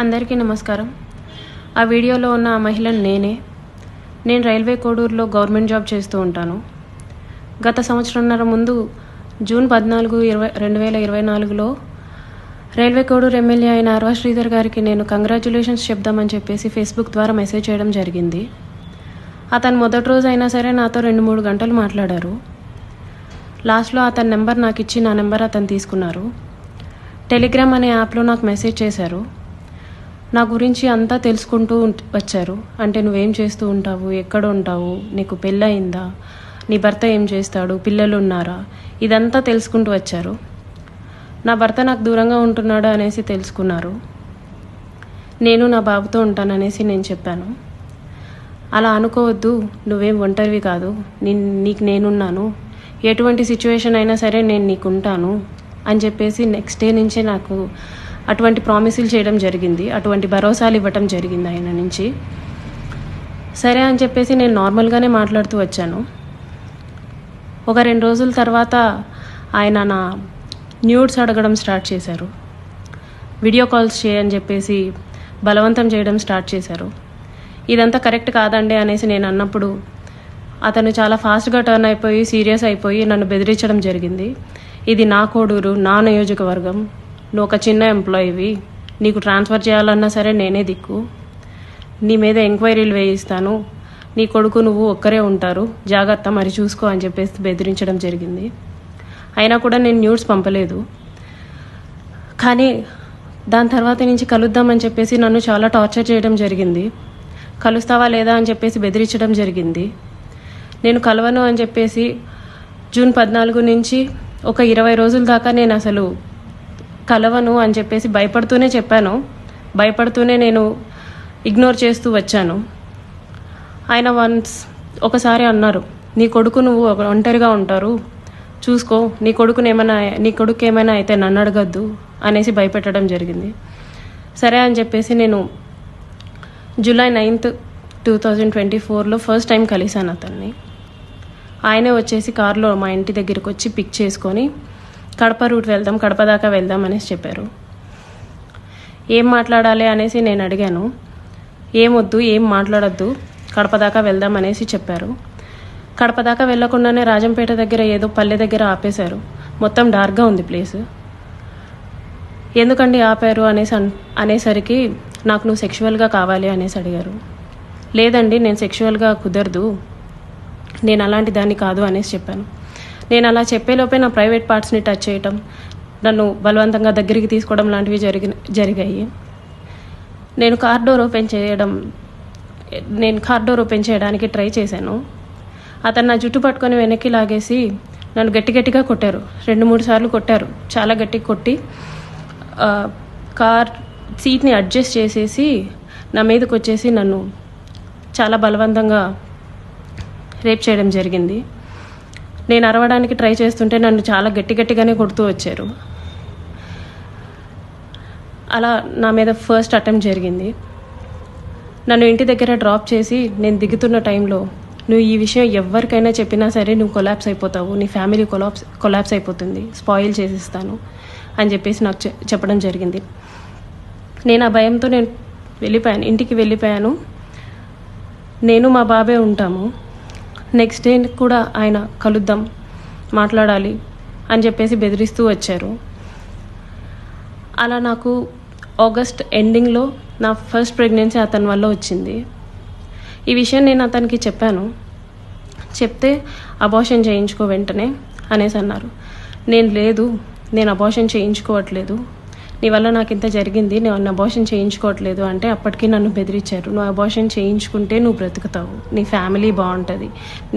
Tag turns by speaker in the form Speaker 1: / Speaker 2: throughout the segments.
Speaker 1: అందరికీ నమస్కారం. ఆ వీడియోలో ఉన్న ఆ మహిళను నేనే. నేను రైల్వే కోడూరులో గవర్నమెంట్ జాబ్ చేస్తూ ఉంటాను. గత సంవత్సరంన్నర ముందు జూన్ పద్నాలుగు ఇరవై రెండు వేల ఇరవై నాలుగులో రైల్వే కోడూరు ఎమ్మెల్యే అయిన అర్వా శ్రీధర్ గారికి నేను కంగ్రాచులేషన్స్ చెప్దామని చెప్పేసి ఫేస్బుక్ ద్వారా మెసేజ్ చేయడం జరిగింది. అతను మొదటి రోజు అయినా సరే నాతో రెండు మూడు గంటలు మాట్లాడారు. లాస్ట్లో అతని నెంబర్ నాకు ఇచ్చి నా నెంబర్ అతను తీసుకున్నారు. టెలిగ్రామ్ అనే యాప్లో నాకు మెసేజ్ చేశారు. నా గురించి అంతా తెలుసుకుంటూ వచ్చారు. అంటే నువ్వేం చేస్తూ ఉంటావు? ఎక్కడ ఉంటావు? నీకు పెళ్ళయిందా? నీ భర్త ఏం చేస్తాడు? పిల్లలు ఉన్నారా ఇదంతా తెలుసుకుంటూ వచ్చారు. నా భర్త నాకు దూరంగా ఉంటున్నాడు అనేసి తెలుసుకున్నారు. నేను నా బాబుతో ఉంటాననేసి నేను చెప్పాను. అలా అనుకోవద్దు. నువ్వేం ఒంటరివి కాదు. నీ నీకు నేనున్నాను. ఎటువంటి సిచ్యువేషన్ అయినా సరే నేను నీకు ఉంటాను అని చెప్పేసి నెక్స్ట్ డే నుంచే నాకు అటువంటి ప్రామిసులు చేయడం జరిగింది. అటువంటి భరోసాలు ఇవ్వటం జరిగింది ఆయన నుంచి. సరే అని చెప్పేసి నేను నార్మల్గానే మాట్లాడుతూ వచ్చాను. ఒక రెండు రోజుల తర్వాత ఆయన నా న్యూడ్స్ అడగడం స్టార్ట్ చేశారు. వీడియో కాల్స్ చేయని చెప్పేసి బలవంతం చేయడం స్టార్ట్ చేశారు. ఇదంతా కరెక్ట్ కాదండి అనేసి నేను అన్నప్పుడు అతను చాలా ఫాస్ట్గా టర్న్ అయిపోయి సీరియస్ అయిపోయి నన్ను బెదిరించడం జరిగింది. ఇది నా కోడూరు నా నియోజకవర్గం. నువ్వు ఒక చిన్న ఎంప్లాయీవి నీకు ట్రాన్స్ఫర్ చేయాలన్నా సరే నేనే దిక్కు. నీ మీద ఎంక్వైరీలు వేయిస్తాను. నీ కొడుకు నువ్వు ఒక్కరే ఉంటారు. జాగ్రత్త మరి చూసుకో అని చెప్పేసి బెదిరించడం జరిగింది. అయినా కూడా నేను న్యూస్ పంపలేదు. కానీ దాని తర్వాత నుంచి కలుద్దామని చెప్పేసి నన్ను చాలా టార్చర్ చేయడం జరిగింది. కలుస్తావా లేదా అని చెప్పేసి బెదిరించడం జరిగింది. నేను కలవను అని చెప్పేసి జూన్ పద్నాలుగు నుంచి ఒక ఇరవై రోజుల దాకా నేను అసలు కలవను అని చెప్పేసి భయపడుతూనే చెప్పాను. భయపడుతూనే నేను ఇగ్నోర్ చేస్తూ వచ్చాను. ఆయన వన్స్ ఒకసారి అన్నారు నీ కొడుకు నువ్వు ఒక- ఒంటరిగా ఉంటారు. చూసుకో నీ కొడుకుని ఏమైనా నీ కొడుకు ఏమైనా అయితే నన్ను అడగద్దు అనేసి భయపెట్టడం జరిగింది. సరే అని చెప్పేసి నేను July ninth two thousand twenty ఫోర్లో ఫస్ట్ టైం కలిశాను అతన్ని. ఆయనే వచ్చేసి కారులో మా ఇంటి దగ్గరికి వచ్చి పిక్ చేసుకొని కడప రూట్ వెళ్దాం కడప దాకా వెళ్దాం అనేసి చెప్పారు. ఏం మాట్లాడాలి అనేసి నేను అడిగాను. ఏమొద్దు ఏం మాట్లాడొద్దు కడప దాకా వెళ్దాం అనేసి చెప్పారు. కడప దాకా వెళ్ళకుండానే రాజంపేట దగ్గర ఏదో పల్లె దగ్గర ఆపేశారు. మొత్తం డార్క్గా ఉంది ప్లేస్. ఎందుకండి ఆపారు అనేసి అన్- అనేసరికి నాకు నువ్వు సెక్షువల్గా కావాలి అనేసి అడిగారు. లేదండి నేను సెక్షువల్గా కుదరదు. నేను అలాంటి దాన్ని కాదు అనేసి చెప్పాను. నేను అలా చెప్పేలోపే నా ప్రైవేట్ పార్ట్స్ని టచ్ చేయటం నన్ను బలవంతంగా దగ్గరికి తీసుకోవడం లాంటివి జరిగి జరిగాయి. నేను కార్ డోర్ ఓపెన్ చేయడం నేను కార్ డోర్ ఓపెన్ చేయడానికి ట్రై చేశాను. అతను నా జుట్టు పట్టుకొని వెనక్కి లాగేసి నన్ను గట్టి గట్టిగా కొట్టారు. రెండు మూడు సార్లు కొట్టారు. చాలా గట్టిగా కొట్టి కార్ సీట్ని అడ్జస్ట్ చేసేసి నా మీదకి వచ్చేసి నన్ను చాలా బలవంతంగా రేప్ చేయడం జరిగింది. నేను అరవడానికి ట్రై చేస్తుంటే నన్ను చాలా గట్టి గట్టిగానే కొడుతూ వచ్చారు. అలా నా మీద ఫస్ట్ అటెంప్ట్ జరిగింది. నన్ను ఇంటి దగ్గర డ్రాప్ చేసి నేను దిగుతున్న టైంలో నువ్వు ఈ విషయం ఎవరికైనా చెప్పినా సరే నువ్వు కొలాప్స్ అయిపోతావు. నీ ఫ్యామిలీ కొలాప్స్ కొలాప్స్ అయిపోతుంది. స్పాయిల్ చేసిస్తాను. అని చెప్పేసి నాకు చె- చెప్పడం జరిగింది. నేను ఆ భయంతో నేను వెళ్ళిపోయాను ఇంటికి వెళ్ళిపోయాను. నేను మా బాబే ఉంటాము. నెక్స్ట్ డే కూడా ఆయన కలుద్దాం మాట్లాడాలి అని చెప్పేసి బెదిరిస్తూ వచ్చారు. అలా నాకు ఆగస్ట్ ఎండింగ్లో నా ఫస్ట్ ప్రెగ్నెన్సీ అతని వల్ల వచ్చింది. ఈ విషయం నేను అతనికి చెప్పాను. చెప్తే అబార్షన్ చేయించుకో వెంటనే అనేసి అన్నారు. నేను లేదు నేను అబార్షన్ చేయించుకోవట్లేదు. నీ వల్ల నాకు ఇంత జరిగింది నేను అబార్షన్ చేయించుకోవట్లేదు అంటే అప్పటికీ నన్ను బెదిరించారు. నువ్వు అబార్షన్ చేయించుకుంటే నువ్వు బ్రతుకుతావు. నీ ఫ్యామిలీ బాగుంటుంది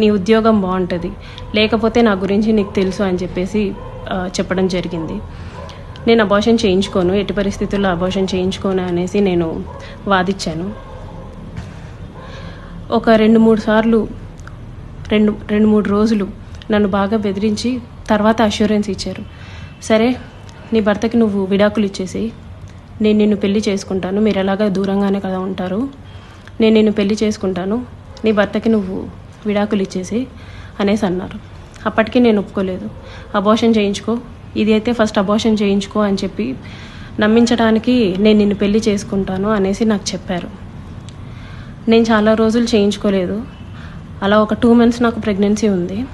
Speaker 1: నీ ఉద్యోగం బాగుంటుంది. లేకపోతే నా గురించి నీకు తెలుసు అని చెప్పేసి చెప్పడం జరిగింది. నేను అబార్షన్ చేయించుకోను ఎట్టి పరిస్థితుల్లో అబార్షన్ చేయించుకోను అనేసి నేను వాదిచ్చాను. ఒక రెండు మూడు సార్లు రెండు రెండు మూడు రోజులు నన్ను బాగా బెదిరించి తర్వాత అష్యూరెన్స్ ఇచ్చారు. సరే నీ భర్తకి నువ్వు విడాకులు ఇచ్చేసి నేను నిన్ను పెళ్ళి చేసుకుంటాను. మీరు ఎలాగా దూరంగానే కదా ఉంటారు. నేను నిన్ను పెళ్ళి చేసుకుంటాను. నీ భర్తకి నువ్వు విడాకులు ఇచ్చేసి అనేసి అన్నారు. అప్పటికి నేను ఒప్పుకోలేదు. అబార్షన్ చేయించుకో. ఇది అయితే ఫస్ట్ అబోషన్ చేయించుకో అని చెప్పి నమ్మించడానికి నేను నిన్ను పెళ్ళి చేసుకుంటాను అనేసి నాకు చెప్పారు. నేను చాలా రోజులు చేయించుకోలేదు. అలా ఒక టూ మంత్స్ నాకు ప్రెగ్నెన్సీ ఉంది.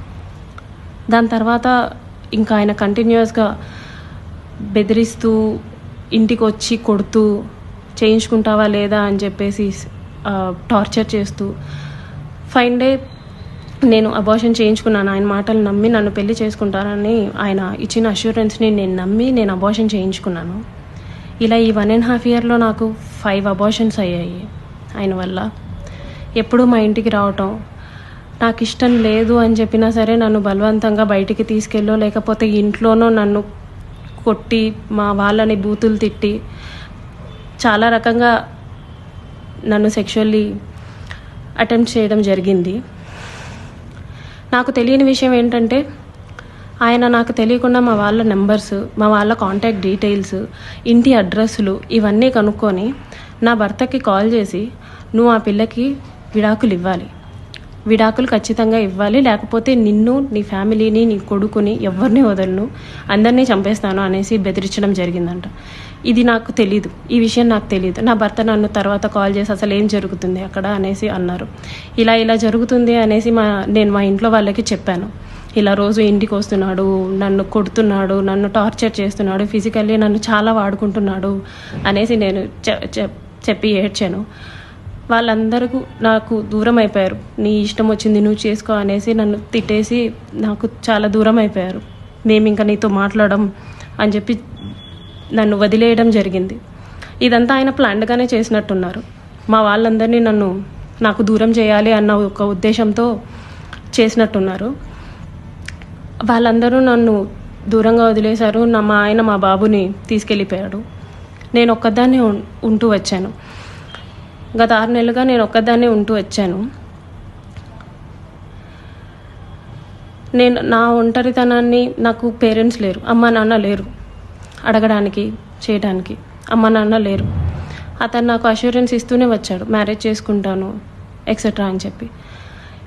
Speaker 1: దాని తర్వాత ఇంకా ఆయన కంటిన్యూస్గా బెదిరిస్తూ ఇంటికి వచ్చి కొడుతూ చేయించుకుంటావా లేదా అని చెప్పేసి టార్చర్ చేస్తూ ఫైన్ డే నేను అబార్షన్ చేయించుకున్నాను. ఆయన మాటలు నమ్మి నన్ను పెళ్ళి చేసుకుంటానని ఆయన ఇచ్చిన అష్యూరెన్స్ని నేను నమ్మి నేను అబార్షన్ చేయించుకున్నాను. ఇలా ఈ వన్ అండ్ హాఫ్ ఇయర్లో నాకు ఫైవ్ అబార్షన్స్ అయ్యాయి. ఆయన వల్ల ఎప్పుడూ మా ఇంటికి రావటం నాకు ఇష్టం లేదు అని చెప్పినా సరే నన్ను బలవంతంగా బయటికి తీసుకెళ్ళో లేకపోతే ఇంట్లోనో నన్ను కొట్టి మా వాళ్ళని బూతులు తిట్టి చాలా రకంగా నన్ను సెక్షువల్లీ అటెంప్ట్ చేయడం జరిగింది. నాకు తెలియని విషయం ఏంటంటే ఆయన నాకు తెలియకుండా మా వాళ్ళ నెంబర్స్ మా వాళ్ళ కాంటాక్ట్ డీటెయిల్స్ ఇంటి అడ్రస్లు ఇవన్నీ కనుక్కొని నా భర్తకి కాల్ చేసి నువ్వు ఆ పిల్లకి విడాకులు ఇవ్వాలి. విడాకులు ఖచ్చితంగా ఇవ్వాలి. లేకపోతే నిన్ను నీ ఫ్యామిలీని నీ కొడుకుని ఎవరిని వదలను అందరినీ చంపేస్తాను అనేసి బెదిరించడం జరిగిందంట. ఇది నాకు తెలీదు. ఈ విషయం నాకు తెలియదు నా భర్త నన్ను తర్వాత కాల్ చేసి అసలు ఏం జరుగుతుంది అక్కడ అనేసి అన్నారు. ఇలా ఇలా జరుగుతుంది అనేసి మా నేను మా ఇంట్లో వాళ్ళకి చెప్పాను. ఇలా రోజు ఇంటికి వస్తున్నాడు నన్ను కొడుతున్నాడు నన్ను టార్చర్ చేస్తున్నాడు ఫిజికల్లీ నన్ను చాలా వాడుకుంటున్నాడు అనేసి నేను చె- చెప్పి ఏడ్చాను. వాళ్ళందరూ నాకు దూరం అయిపోయారు నీ ఇష్టం వచ్చింది నువ్వు చేసుకో అనేసి నన్ను తిట్టేసి నాకు చాలా దూరం అయిపోయారు మేము ఇంకా నీతో మాట్లాడడం అని చెప్పి నన్ను వదిలేయడం జరిగింది. ఇదంతా ఆయన ప్లాన్డ్గానే చేసినట్టున్నారు. మా వాళ్ళందరినీ నన్ను నాకు దూరం చేయాలి అన్న ఒక ఉద్దేశంతో చేసినట్టున్నారు. వాళ్ళందరూ నన్ను దూరంగా వదిలేశారు. నా మా ఆయన మా బాబుని తీసుకెళ్ళిపోయాడు. నేను ఒక్కదాన్నే ఉం- ఉంటూ వచ్చాను. గత ఆరు నెలలుగా నేను ఒక్కదాన్నే ఉంటూ వచ్చాను. నేను నా ఒంటరితనాన్ని నాకు పేరెంట్స్ లేరు అమ్మ నాన్న లేరు అడగడానికి చేయడానికి. అమ్మ నాన్న లేరు. అతను నాకు అష్యూరెన్స్ ఇస్తూనే వచ్చాడు మ్యారేజ్ చేసుకుంటాను ఎక్సెట్రా అని చెప్పి.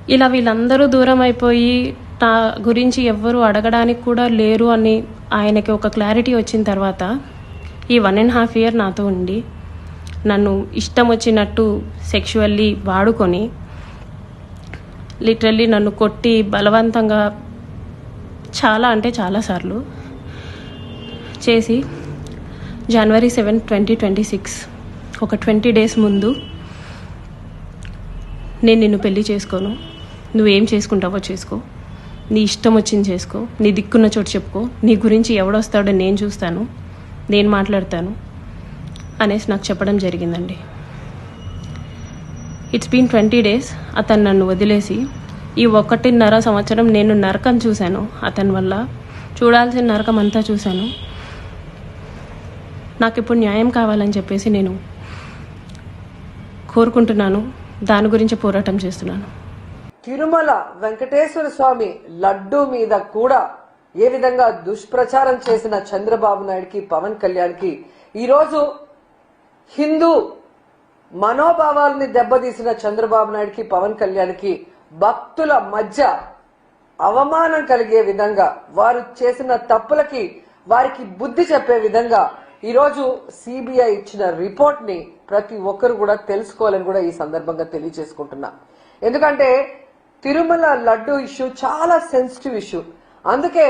Speaker 1: ఇలా వీళ్ళందరూ దూరం అయిపోయి నా గురించి ఎవ్వరు అడగడానికి కూడా లేరు అని ఆయనకి ఒక క్లారిటీ వచ్చిన తర్వాత ఈ వన్ అండ్ హాఫ్ ఇయర్ నాతో ఉండి నన్ను ఇష్టం వచ్చినట్టు సెక్షువల్లీ వాడుకొని లిటరల్లీ నన్ను కొట్టి బలవంతంగా చాలా అంటే చాలాసార్లు చేసి January seven twenty twenty six ఒక ట్వంటీ డేస్ ముందు నేను నిన్ను పెళ్ళి చేసుకోను. నువ్వేం చేసుకుంటావో చేసుకో. నీ ఇష్టం వచ్చింది చేసుకో. నీ దిక్కున్న చోటు చెప్పుకో. నీ గురించి ఎవడొస్తాడో నేను చూస్తాను. నేను మాట్లాడతాను. అనేసి నాకు చెప్పడం జరిగిందండి. ఇట్స్ బీన్ ట్వంటీ డేస్ అతను నన్ను వదిలేసి ఈ ఒకటిన్నర సంవత్సరం నేను నరకం చూశాను. అతని వల్ల చూడాల్సిన నరకం అంతా చూశాను. నాకు ఇప్పుడు న్యాయం కావాలని చెప్పేసి నేను కోరుకుంటున్నాను. దాని గురించి పోరాటం చేస్తున్నాను.
Speaker 2: తిరుమల వెంకటేశ్వర స్వామి లడ్డు మీద కూడా ఏ విధంగా దుష్ప్రచారం చేసిన చంద్రబాబు నాయుడుకి పవన్ కళ్యాణ్కి ఈరోజు హిందూ మనోభావాల్ని దెబ్బతీసిన చంద్రబాబు నాయుడుకి పవన్ కళ్యాణ్కి భక్తుల మధ్య అవమానం కలిగే విధంగా వారు చేసిన తప్పులకి వారికి బుద్ధి చెప్పే విధంగా ఈరోజు సిబిఐ ఇచ్చిన రిపోర్ట్ని ప్రతి ఒక్కరు కూడా తెలుసుకోవాలని కూడా ఈ సందర్భంగా తెలియజేసుకుంటున్నా. ఎందుకంటే తిరుమల లడ్డు ఇష్యూ చాలా సెన్సిటివ్ ఇష్యూ అందుకే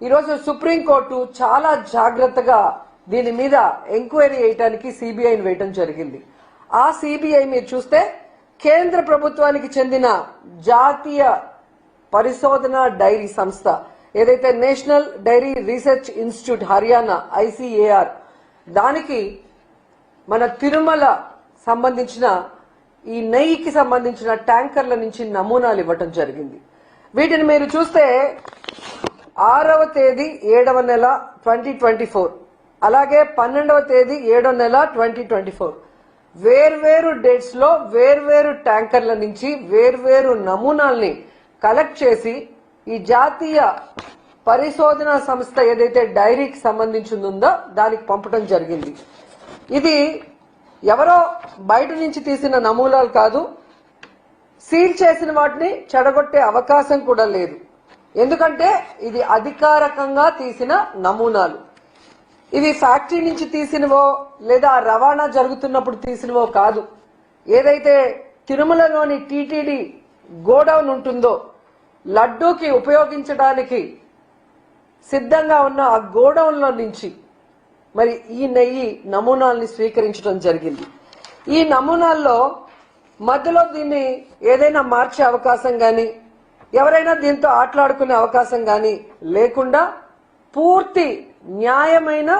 Speaker 2: ఈరోజు సుప్రీంకోర్టు చాలా జాగ్రత్తగా దీని మీద ఎంక్వైరీ చేయడానికి సిబిఐని వేయటం జరిగింది. ఆ సిబిఐ మీరు చూస్తే కేంద్ర ప్రభుత్వానికి చెందిన జాతీయ పరిశోధన డైరీ సంస్థ ఏదైతే national dairy research institute Haryana ICAR దానికి మన తిరుమల సంబంధించిన ఈ నెయ్యికి సంబంధించిన ట్యాంకర్ల నుంచి నమూనాలు ఇవ్వటం జరిగింది. వీటిని మీరు చూస్తే ఆరవ తేదీ ఏడవ నెల ట్వంటీ ట్వంటీ ఫోర్. అలాగే పన్నెండవ తేదీ ఏడవ నెల ట్వంటీ ట్వంటీ ఫోర్. వేర్వేరు డేట్స్లో వేర్వేరు ట్యాంకర్ల నుంచి వేర్వేరు నమూనాల్ని కలెక్ట్ చేసి ఈ జాతీయ పరిశోధన సంస్థ ఏదైతే డైరీకి సంబంధించింది ఉందో దానికి పంపడం జరిగింది. ఇది ఎవరో బయట నుంచి తీసిన నమూనాలు కాదు సీల్ చేసిన వాటిని చెడగొట్టే అవకాశం కూడా లేదు. ఎందుకంటే ఇది అధికారికంగా తీసిన నమూనాలు. ఇవి ఫ్యాక్టరీ నుంచి తీసినవో లేదా రవాణా జరుగుతున్నప్పుడు తీసినవో కాదు. ఏదైతే తిరుమలలోని టీటీడీ గోడౌన్ ఉంటుందో లడ్డూకి ఉపయోగించడానికి సిద్ధంగా ఉన్న ఆ గోడౌన్లో నుంచి మరి ఈ నెయ్యి నమూనాల్ని స్వీకరించడం జరిగింది. ఈ నమూనాల్లో మధ్యలో దీన్ని ఏదైనా మార్చే అవకాశం కానీ ఎవరైనా దీంతో ఆటలాడుకునే అవకాశం కానీ లేకుండా పూర్తి న్యాయమైన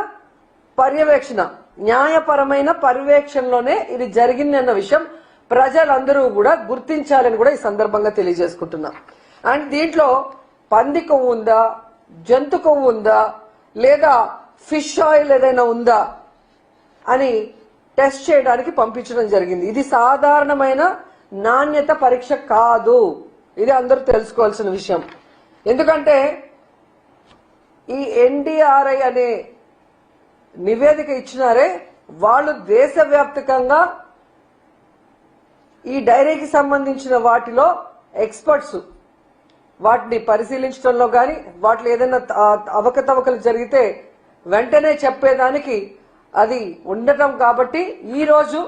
Speaker 2: పర్యవేక్షణ న్యాయపరమైన పర్యవేక్షణలోనే ఇది జరిగింది అన్న విషయం ప్రజలందరూ కూడా గుర్తించాలని కూడా ఈ సందర్భంగా తెలియజేసుకుంటున్నా. అండ్ దీంట్లో పంది కొవ్వు ఉందా జంతు కొవ్వు ఉందా లేదా ఫిష్ ఆయిల్ ఏదైనా ఉందా అని టెస్ట్ చేయడానికి పంపించడం జరిగింది. ఇది సాధారణమైన నాణ్యత పరీక్ష కాదు. ఇది అందరూ తెలుసుకోవాల్సిన విషయం. ఎందుకంటే ఈ ఎన్డీఆర్ఐ అనే నివేదిక ఇచ్చినారే వాళ్ళు దేశవ్యాప్తకంగా ఈ డైరీకి సంబంధించిన వాటిలో ఎక్స్పర్ట్స్ వాటిని పరిశీలించడంలో కానీ వాటిలో ఏదైనా అవకతవకలు జరిగితే వెంటనే చెప్పేదానికి అది ఉండటం కాబట్టి ఈరోజు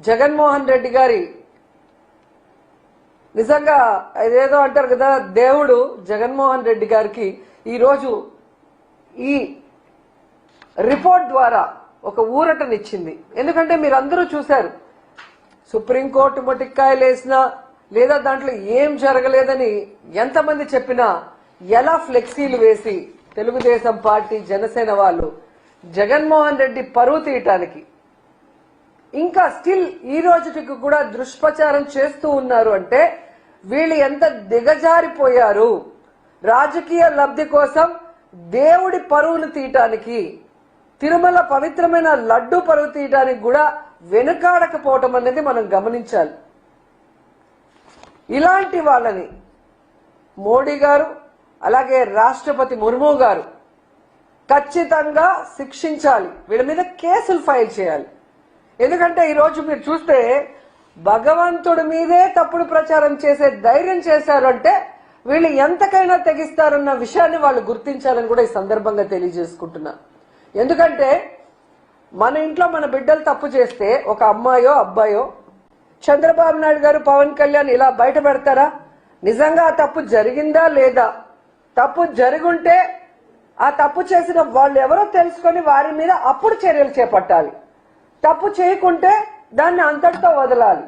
Speaker 2: జగన్మోహన్ రెడ్డి గారి నిజంగా ఏదో అంటారు కదా దేవుడు జగన్మోహన్ రెడ్డి గారికి ఈరోజు ఈ రిపోర్ట్ ద్వారా ఒక ఊరటనిచ్చింది. ఎందుకంటే మీరందరూ చూశారు సుప్రీంకోర్టు మొటిక్కాయలు వేసినా లేదా దాంట్లో ఏం జరగలేదని ఎంతమంది చెప్పినా ఎలా ఫ్లెక్సీలు వేసి తెలుగుదేశం పార్టీ జనసేన వాళ్ళు జగన్మోహన్ రెడ్డి పరువు తీయటానికి ఇంకా స్టిల్ ఈ రోజుకి కూడా దుష్ప్రచారం చేస్తూ ఉన్నారు అంటే వీళ్ళు ఎంత దిగజారిపోయారు. రాజకీయ లబ్ధి కోసం దేవుడి పరువును తీయటానికి తిరుమల పవిత్రమైన లడ్డు పరువు తీయటానికి కూడా వెనుకాడకపోవటం అనేది మనం గమనించాలి. ఇలాంటి వాళ్ళని మోడీ గారు అలాగే రాష్ట్రపతి ముర్ము గారు ఖచ్చితంగా శిక్షించాలి. వీళ్ళ మీద కేసులు ఫైల్ చేయాలి. ఎందుకంటే ఈరోజు మీరు చూస్తే భగవంతుడి మీదే తప్పుడు ప్రచారం చేసే ధైర్యం చేశారు అంటే వీళ్ళు ఎంతకైనా తెగిస్తారన్న విషయాన్ని వాళ్ళు గుర్తించాలని కూడా ఈ సందర్భంగా తెలియజేసుకుంటున్నా. ఎందుకంటే మన ఇంట్లో మన బిడ్డలు తప్పు చేస్తే ఒక అమ్మాయో అబ్బాయో చంద్రబాబు నాయుడు గారు పవన్ కళ్యాణ్ ఇలా బయట పెడతారా? నిజంగా ఆ తప్పు జరిగిందా లేదా? తప్పు జరుగుంటే ఆ తప్పు చేసిన వాళ్ళు ఎవరో తెలుసుకొని వారి మీద అప్పుడు చర్యలు చేపట్టాలి. తప్పు చేయకుంటే దాన్ని అంతటితో వదలాలి.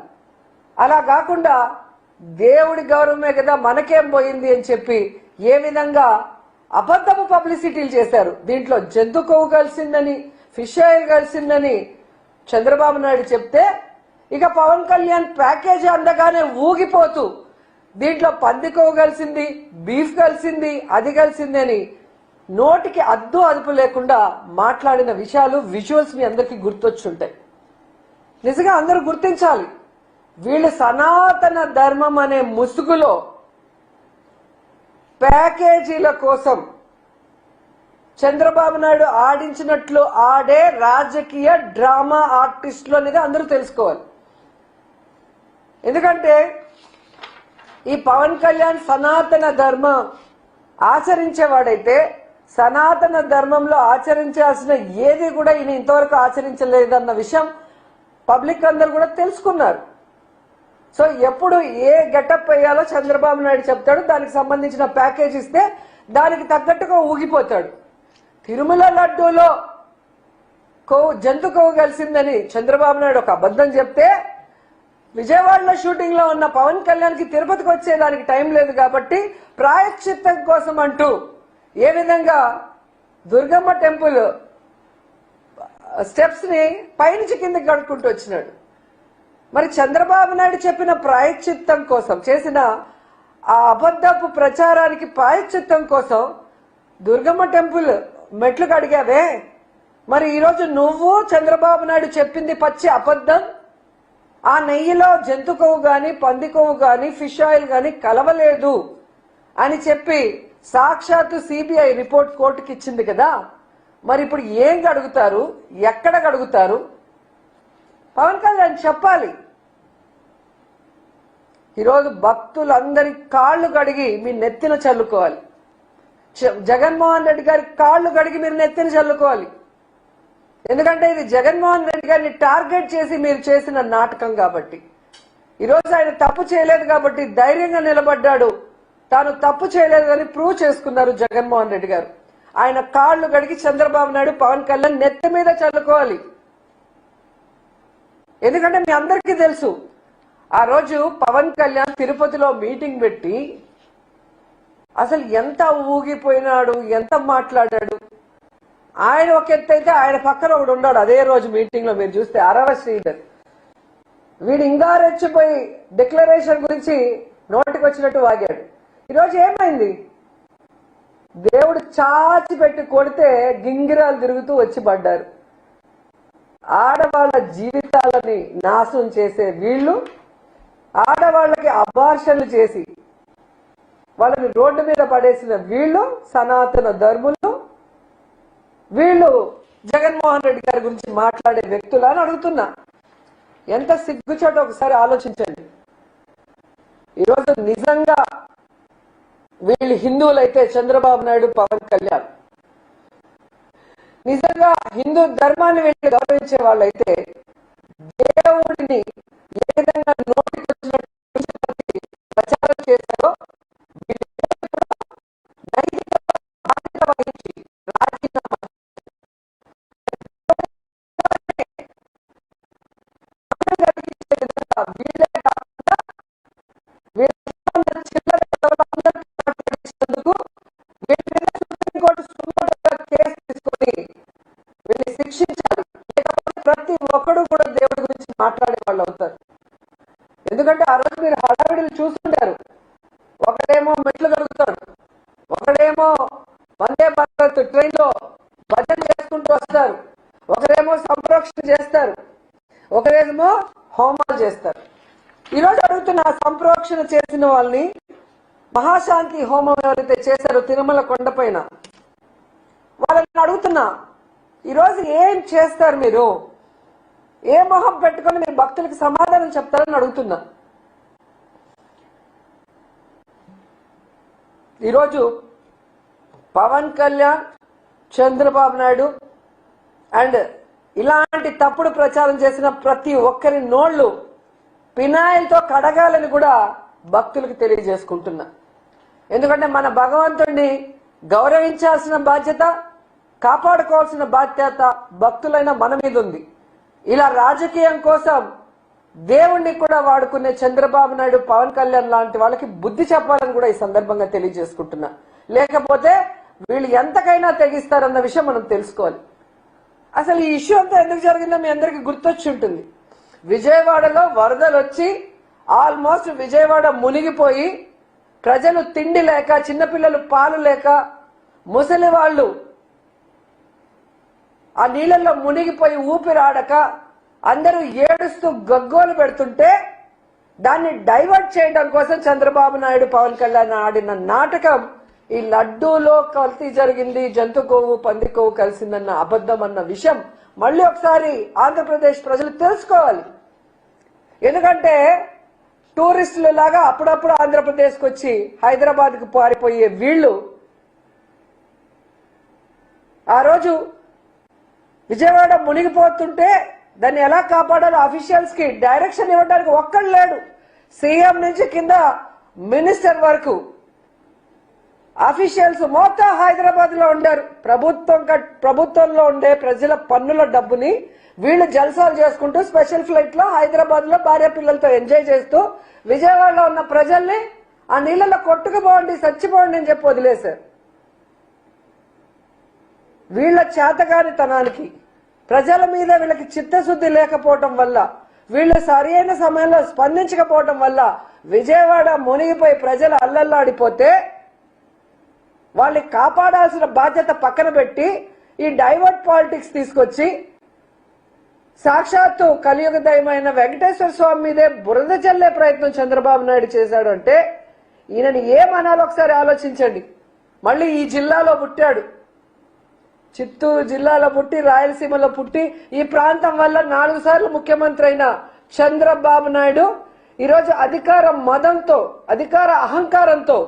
Speaker 2: అలా కాకుండా దేవుడి గౌరవమే కదా మనకేం పోయింది అని చెప్పి ఏ విధంగా అబద్ధపు పబ్లిసిటీలు చేశారు. దీంట్లో జంతు కొవ్వు కలిసిందని ఫిష్ ఆయిల్ కలిసిందని చంద్రబాబు నాయుడు చెప్తే ఇక పవన్ కళ్యాణ్ ప్యాకేజీ అందగానే ఊగిపోతూ దీంట్లో పంది కొవ్వు కలిసింది బీఫ్ కలిసింది అది కలిసింది అని నోటికి అద్దు అదుపు లేకుండా మాట్లాడిన విషయాలు విజువల్స్ మీ అందరికీ గుర్తొచ్చుంటాయి. నిజంగా అందరూ గుర్తించాలి. వీళ్ళు సనాతన ధర్మం అనే ముసుగులో ప్యాకేజీల కోసం చంద్రబాబు నాయుడు ఆడించినట్లు ఆడే రాజకీయ డ్రామా ఆర్టిస్టులు అనేది అందరూ తెలుసుకోవాలి. ఎందుకంటే ఈ పవన్ కళ్యాణ్ సనాతన ధర్మం ఆచరించేవాడైతే సనాతన ధర్మంలో ఆచరించాల్సిన ఏది కూడా ఈయన ఇంతవరకు ఆచరించలేదన్న విషయం పబ్లిక్ అందరు కూడా తెలుసుకున్నారు. సో ఎప్పుడు ఏ గెటప్ వేయాలో చంద్రబాబు నాయుడు చెప్తాడు దానికి సంబంధించిన ప్యాకేజ్ ఇస్తే దానికి తగ్గట్టుగా ఊగిపోతాడు. తిరుమల లడ్డూలో కొవ్వు జంతు కొవ్వు కలిసిందని చంద్రబాబు నాయుడు ఒక అబద్ధం చెప్తే విజయవాడలో షూటింగ్లో ఉన్న పవన్ కళ్యాణ్కి తిరుపతికి వచ్చేదానికి టైం లేదు కాబట్టి ప్రాయశ్చిత్తం కోసం అంటూ ఏ విధంగా దుర్గమ్మ టెంపుల్ స్టెప్స్ని పైనుంచి కిందకి కడుక్కుంటూ వచ్చినాడు. మరి చంద్రబాబు నాయుడు చెప్పిన ప్రాయశ్చిత్తం కోసం చేసిన ఆ అబద్ధపు ప్రచారానికి ప్రాయశ్చిత్తం కోసం దుర్గమ్మ టెంపుల్ మెట్లు కడిగావే. మరి ఈరోజు నువ్వు చంద్రబాబు నాయుడు చెప్పింది పచ్చి అబద్ధం? ఆ నెయ్యిలో జంతు కొవ్వు కానీ పంది కొవ్వు కానీ ఫిష్ ఆయిల్ కానీ కలవలేదు అని చెప్పి సాక్షాత్తు సిబిఐ రిపోర్ట్ కోర్టుకి ఇచ్చింది కదా. మరి ఇప్పుడు ఏం గడుగుతారు ఎక్కడ గడుగుతారు పవన్ కళ్యాణ్ చెప్పాలి. ఈరోజు భక్తులందరి కాళ్ళు కడిగి మీ నెత్తిన చల్లుకోవాలి. జగన్మోహన్ రెడ్డి గారి కాళ్ళు కడిగి మీరు నెత్తిన చల్లుకోవాలి. ఎందుకంటే ఇది జగన్మోహన్ రెడ్డి గారిని టార్గెట్ చేసి మీరు చేసిన నాటకం కాబట్టి. ఈరోజు ఆయన తప్పు చేయలేదు కాబట్టి ధైర్యంగా నిలబడ్డాడు. తాను తప్పు చేయలేదు అని ప్రూవ్ చేసుకున్నారు జగన్మోహన్ రెడ్డి గారు. ఆయన కాళ్ళు కడిగి చంద్రబాబు నాయుడు పవన్ కళ్యాణ్ నెత్తి మీద చల్లుకోవాలి. ఎందుకంటే మీ అందరికీ తెలుసు ఆ రోజు పవన్ కళ్యాణ్ తిరుపతిలో మీటింగ్ పెట్టి అసలు ఎంత ఊగిపోయినాడు ఎంత మాట్లాడాడు. ఆయన ఒక ఎత్తు అయితే ఆయన పక్కన ఒకడు ఉన్నాడు అదే రోజు మీటింగ్లో మీరు చూస్తే అరవ శ్రీధర్. వీడు ఇంకా రెచ్చిపోయి డిక్లరేషన్ గురించి నోటికి వచ్చినట్టు వాగాడు. ఈరోజు ఏమైంది? దేవుడు చాచి పెట్టి కొడితే గింగిరాలు తిరుగుతూ వచ్చి పడ్డారు. ఆడవాళ్ళ జీవితం జీవితాలని నాశనం చేసే వీళ్ళు ఆడవాళ్ళకి అబార్షన్లు చేసి వాళ్ళని రోడ్డు మీద పడేసిన వీళ్ళు సనాతన ధర్ములు వీళ్ళు జగన్మోహన్ రెడ్డి గారి గురించి మాట్లాడే వ్యక్తులు అని అడుగుతున్నా. ఎంత సిగ్గుచోట ఒకసారి ఆలోచించండి. ఈరోజు నిజంగా వీళ్ళు హిందువులైతే చంద్రబాబు నాయుడు పవన్ కళ్యాణ్. నిజంగా హిందూ ధర్మాన్ని వీళ్ళు గౌరవించే వాళ్ళైతే దేవుడిని ఏ విధంగా నోటికి వచ్చినట్టు ప్రచారం చేశారో సంప్రోక్షణ చేసిన వాళ్ళని మహాశాంతి హోమం ఎవరైతే చేశారో తిరుమల కొండపైన వాళ్ళని అడుగుతున్నా ఈరోజు ఏం చేస్తారు మీరు? ఏ మొహం పెట్టుకొని మీ భక్తులకు సమాధానం చెప్తారని అడుగుతున్నా. ఈరోజు పవన్ కళ్యాణ్ చంద్రబాబు నాయుడు అండ్ ఇలాంటి తప్పుడు ప్రచారం చేసిన ప్రతి ఒక్కరి నోళ్ళు పినాయిల్తో కడగాలని కూడా భక్తులకు తెలియజేసుకుంటున్నా. ఎందుకంటే మన భగవంతుడిని గౌరవించాల్సిన బాధ్యత కాపాడుకోవాల్సిన బాధ్యత భక్తులైన మన మీద ఉంది. ఇలా రాజకీయం కోసం దేవుణ్ణి కూడా వాడుకునే చంద్రబాబు నాయుడు పవన్ కళ్యాణ్ లాంటి వాళ్ళకి బుద్ధి చెప్పాలని కూడా ఈ సందర్భంగా తెలియజేసుకుంటున్నా. లేకపోతే వీళ్ళు ఎంతకైనా తెగిస్తారన్న విషయం మనం తెలుసుకోవాలి. అసలు ఈ ఇష్యూ అంతా ఎందుకు జరిగిందో మీ అందరికీ గుర్తొచ్చి ఉంటుంది. విజయవాడలో వరదలు వచ్చి ఆల్మోస్ట్ విజయవాడ మునిగిపోయి ప్రజలు తిండి లేక చిన్నపిల్లలు పాలు లేక ముసలి వాళ్ళు ఆ నీళ్ళల్లో మునిగిపోయి ఊపిరాడక అందరూ ఏడుస్తూ గగ్గోలు పెడుతుంటే దాన్ని డైవర్ట్ చేయడం కోసం చంద్రబాబు నాయుడు పవన్ కళ్యాణ్ ఆడిన నాటకం ఈ లడ్డూలో కల్తీ జరిగింది జంతు కొవ్వు పంది కొవ్వు కలిసిందన్న అబద్ధం అన్న విషయం మళ్ళీ ఒకసారి ఆంధ్రప్రదేశ్ ప్రజలు తెలుసుకోవాలి. ఎందుకంటే టూరిస్టులు లాగా అప్పుడప్పుడు ఆంధ్రప్రదేశ్కి వచ్చి హైదరాబాద్కు పారిపోయే వీళ్ళు ఆ రోజు విజయవాడ మునిగిపోతుంటే దాన్ని ఎలా కాపాడాలో అఫీషియల్స్కి డైరెక్షన్ ఇవ్వడానికి ఒక్కడు లేడు. సీఎం నుంచి కింద మినిస్టర్ వరకు అఫీషియల్స్ మొత్తం హైదరాబాద్లో ఉండారు. ప్రభుత్వం కట్- ప్రభుత్వంలో ఉండే ప్రజల పన్నుల డబ్బుని వీళ్ళు జల్సాలు చేసుకుంటూ స్పెషల్ ఫ్లైట్లో హైదరాబాద్లో భార్య పిల్లలతో ఎంజాయ్ చేస్తూ విజయవాడలో ఉన్న ప్రజల్ని ఆ నీళ్ళలో కొట్టుకుపోండి చచ్చిపోండి అని చెప్పి వదిలేశారు. వీళ్ళ చేతగానితనానికి ప్రజల మీద వీళ్ళకి చిత్తశుద్ధి లేకపోవటం వల్ల వీళ్ళు సరైన సమయంలో స్పందించకపోవటం వల్ల విజయవాడ మునిగిపోయి ప్రజలు అల్లల్లాడిపోతే వాళ్ళని కాపాడాల్సిన బాధ్యత పక్కన పెట్టి ఈ డైవర్ట్ పాలిటిక్స్ తీసుకొచ్చి సాక్షాత్తు కలియుగ దయమైన వెంకటేశ్వర స్వామి మీదే బురద చల్లే ప్రయత్నం చంద్రబాబు నాయుడు చేశాడు అంటే ఈయనని ఏమనాలో ఒకసారి ఆలోచించండి. మళ్ళీ ఈ జిల్లాలో పుట్టాడు. చిత్తూరు జిల్లాలో పుట్టి రాయలసీమలో పుట్టి ఈ ప్రాంతం వల్ల నాలుగు సార్లు ముఖ్యమంత్రి అయిన చంద్రబాబు నాయుడు ఈరోజు అధికార మదంతో అధికార అహంకారంతో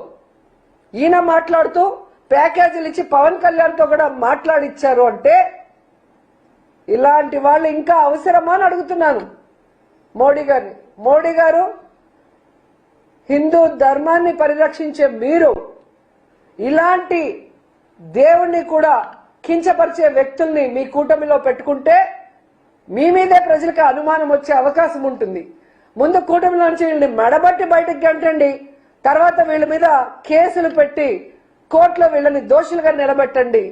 Speaker 2: ఈయన మాట్లాడుతూ ప్యాకేజీలు ఇచ్చి పవన్ కళ్యాణ్తో కూడా మాట్లాడిచ్చారు అంటే ఇలాంటి వాళ్ళు ఇంకా అవసరమా అని అడుగుతున్నాను. మోడీ గారిని. మోడీ గారు హిందూ ధర్మాన్ని పరిరక్షించే మీరు ఇలాంటి దేవుణ్ణి కూడా కించపరిచే వ్యక్తుల్ని మీ కూటమిలో పెట్టుకుంటే మీ మీదే ప్రజలకు అనుమానం వచ్చే అవకాశం ఉంటుంది. ముందు కూటమిలో నుంచి వీళ్ళని మెడబట్టి బయటకు గంటండి. తర్వాత వీళ్ళ మీద కేసులు పెట్టి కోర్టులో వీళ్ళని దోషులుగా నిలబెట్టండి.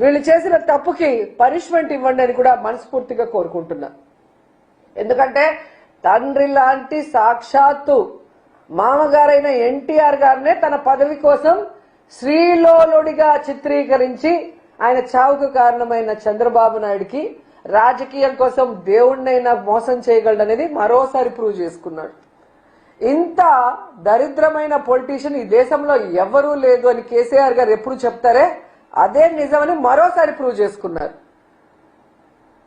Speaker 2: వీళ్ళు చేసిన తప్పుకి పనిష్మెంట్ ఇవ్వండి అని కూడా మనస్ఫూర్తిగా కోరుకుంటున్నా. ఎందుకంటే తండ్రి లాంటి సాక్షాత్తు మామగారైన ఎన్టీఆర్ గారినే తన పదవి కోసం శ్రీలోలుడిగా చిత్రీకరించి ఆయన చావుకు కారణమైన చంద్రబాబు నాయుడికి రాజకీయం కోసం దేవుణ్ణైనా మోసం చేయగలడనేది మరోసారి ప్రూవ్ చేసుకున్నాడు. ఇంత దరిద్రమైన పొలిటీషియన్ ఈ దేశంలో ఎవరూ లేదు అని కేసీఆర్ గారు ఎప్పుడు చెప్తారే? అదే నిజమని మరోసారి ప్రూవ్ చేసుకున్నారు.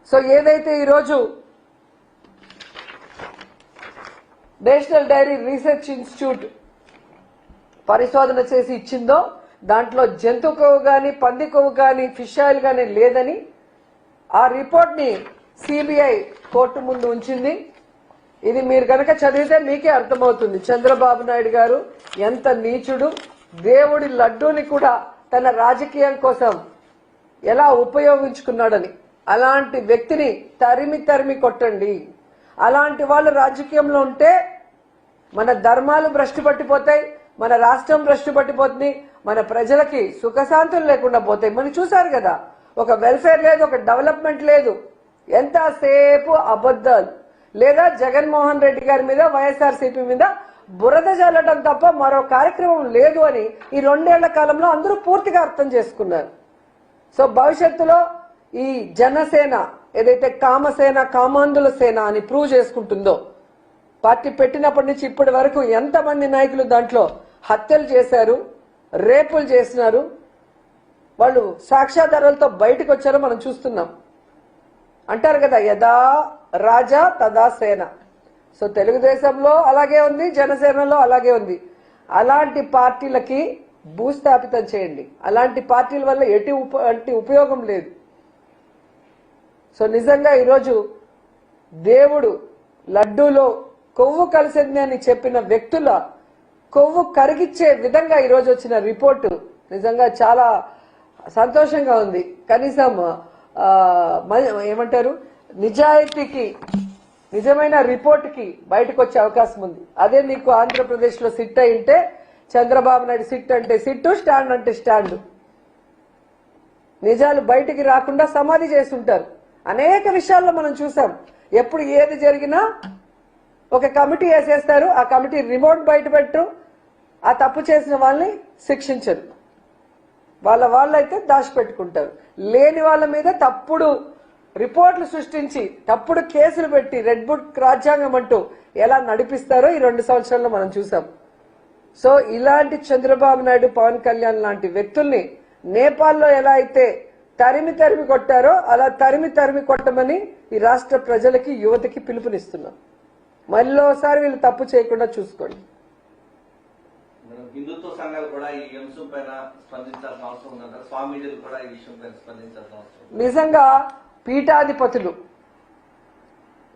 Speaker 2: సో ఏదైతే ఈరోజు నేషనల్ డైరీ రీసెర్చ్ ఇన్స్టిట్యూట్ పరిశోధన చేసి ఇచ్చిందో దాంట్లో జంతు కొవ్వు కానీ పంది కొవ్వు కానీ ఫిష్ ఆయిల్ కానీ లేదని ఆ రిపోర్ట్ని సిబిఐ కోర్టు ముందు ఉంచింది. ఇది మీరు కనుక చదివితే మీకే అర్థమవుతుంది. చంద్రబాబు నాయుడు గారు ఎంత నీచుడు దేవుడి లడ్డూని కూడా తన రాజకీయం కోసం ఎలా ఉపయోగించుకున్నాడని. అలాంటి వ్యక్తిని తరిమి తరిమి కొట్టండి. అలాంటి వాళ్ళు రాజకీయంలో ఉంటే మన ధర్మాలు భ్రష్టు పట్టిపోతాయి మన రాష్ట్రం భ్రష్టు పట్టిపోతుంది మన ప్రజలకి సుఖశాంతులు లేకుండా పోతాయి. మనం చూసారు కదా ఒక వెల్ఫేర్ లేదు ఒక డెవలప్మెంట్ లేదు. ఎంతసేపు అబద్ధాలు? లేదా జగన్మోహన్ రెడ్డి గారి మీద వైఎస్ఆర్సీపీ మీద బురద జల్లడం తప్ప మరో కార్యక్రమం లేదు అని ఈ రెండేళ్ళ కాలంలో అందరూ పూర్తిగా అర్థం చేసుకున్నారు. సో భవిష్యత్తులో ఈ జనసేన ఏదైతే కామసేన కామాంధుల సేన అని ప్రూవ్ చేసుకుంటుందో పార్టీ పెట్టినప్పటి నుంచి ఇప్పటి వరకు ఎంతమంది నాయకులు దాంట్లో హత్యలు చేశారు రేపులు చేసినారు వాళ్ళు సాక్ష్యాధారాలతో బయటకు వచ్చారో మనం చూస్తున్నాం. అంటారు కదా యదా రాజా తదా సేన. సో తెలుగుదేశంలో అలాగే ఉంది జనసేనలో అలాగే ఉంది. అలాంటి పార్టీలకి భూస్థాపితం చేయండి. అలాంటి పార్టీల వల్ల ఎటు ఉప ఉపయోగం లేదు. సో నిజంగా ఈరోజు దేవుడు లడ్డూలో కొవ్వు కలిసింది అని చెప్పిన వ్యక్తుల కొవ్వు కరిగిచ్చే విధంగా ఈరోజు వచ్చిన రిపోర్టు నిజంగా చాలా సంతోషంగా ఉంది. కనీసం ఏమంటారు? నిజాయితీకి నిజమైన రిపోర్ట్కి బయటకు వచ్చే అవకాశం ఉంది. అదే నీకు ఆంధ్రప్రదేశ్లో సిట్ అయి ఉంటే చంద్రబాబు నాయుడు సిట్ అంటే సిట్టు స్టాండ్ అంటే స్టాండ్ నిజాలు బయటికి రాకుండా సమాధి చేస్తుంటారు అనేక విషయాల్లో మనం చూసాం. ఎప్పుడు ఏది జరిగినా ఒక కమిటీ వేసేస్తారు. ఆ కమిటీ రిమోట్ బయట పెట్టరు. ఆ తప్పు చేసిన వాళ్ళని శిక్షించరు. వాళ్ళ వాళ్ళైతే దాచిపెట్టుకుంటారు. లేని వాళ్ళ మీద తప్పుడు రిపోర్ట్లు సృష్టించి తప్పుడు కేసులు పెట్టి రెడ్ బుక్ రాజ్యాంగం అంటూ ఎలా నడిపిస్తారో ఈ రెండు సంవత్సరాల్లో మనం చూసాం. సో ఇలాంటి చంద్రబాబు నాయుడు పవన్ కళ్యాణ్ లాంటి వ్యక్తుల్ని నేపాల్లో ఎలా అయితే తరిమి తరిమి కొట్టారో అలా తరిమి తరిమి కొట్టమని ఈ రాష్ట్ర ప్రజలకి యువతకి పిలుపునిస్తున్నాం. మళ్ళీసారి వీళ్ళు తప్పు చేయకుండా చూసుకోండి.
Speaker 3: హిందుత్వ సంఘాలు కూడా ఈ అంశం పైన స్పందించాల్సిన అవసరం ఉందంటారు? స్వామీజీలు కూడా ఈ విషయం పైన స్పందించాల్సిన అవసరం.
Speaker 2: నిజంగా పీఠాధిపతులు.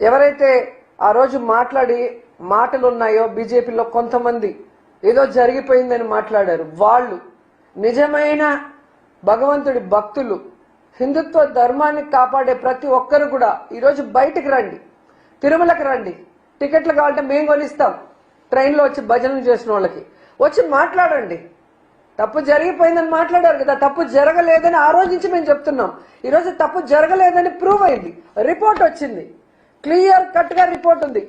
Speaker 2: ఎవరైతే ఆ రోజు మాట్లాడి మాటలు ఉన్నాయో బీజేపీలో కొంతమంది ఏదో జరిగిపోయిందని మాట్లాడారు. వాళ్ళు నిజమైన భగవంతుడి భక్తులు. హిందుత్వ ధర్మాన్ని కాపాడే ప్రతి ఒక్కరు కూడా ఈరోజు బయటికి రండి. తిరుమలకి రండి. టికెట్లు కావాలంటే మేము కొనిస్తాం. ట్రైన్లో వచ్చి భజనలు చేసిన వాళ్ళకి. వచ్చి మాట్లాడండి. తప్పు జరిగిపోయిందని మాట్లాడారు కదా తప్పు జరగలేదని ఆ రోజు నుంచి మేము చెప్తున్నాం. ఈరోజు తప్పు జరగలేదని ప్రూవ్ అయింది. రిపోర్ట్ వచ్చింది. క్లియర్ కట్గా రిపోర్ట్ ఉంది.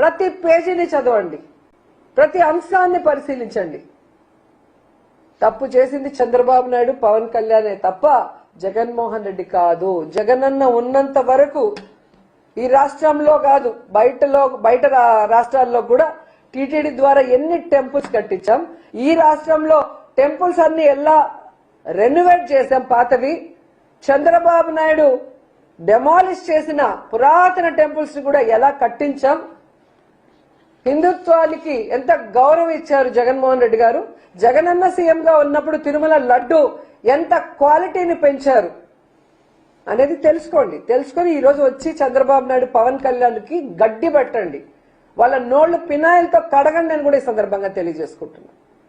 Speaker 2: ప్రతి పేజీని చదవండి. ప్రతి అంశాన్ని పరిశీలించండి. తప్పు చేసింది చంద్రబాబు నాయుడు పవన్ కళ్యాణే తప్ప జగన్మోహన్ రెడ్డి కాదు. జగనన్న ఉన్నంత వరకు ఈ రాష్ట్రంలో కాదు బయటలో బయట రాష్ట్రాల్లో కూడా టీటీడీ ద్వారా ఎన్ని టెంపుల్స్ కట్టించాం? ఈ రాష్ట్రంలో టెంపుల్స్ అన్ని ఎలా రెనోవేట్ చేశాం పాతవి చంద్రబాబు నాయుడు డెమాలిష్ చేసిన పురాతన టెంపుల్స్ కూడా ఎలా కట్టించాం హిందుత్వానికి ఎంత గౌరవం ఇచ్చారు జగన్మోహన్ రెడ్డి గారు జగనన్న సీఎం గా ఉన్నప్పుడు తిరుమల లడ్డు ఎంత క్వాలిటీని పెంచారు అనేది తెలుసుకోండి. తెలుసుకొని ఈ రోజు వచ్చి చంద్రబాబు నాయుడు పవన్ కళ్యాణ్కి గడ్డి పెట్టండి. వాళ్ళ నోళ్ళు పినాయిల్తో కడగండి అని కూడా ఈ సందర్భంగా తెలియజేసుకుంటున్నాను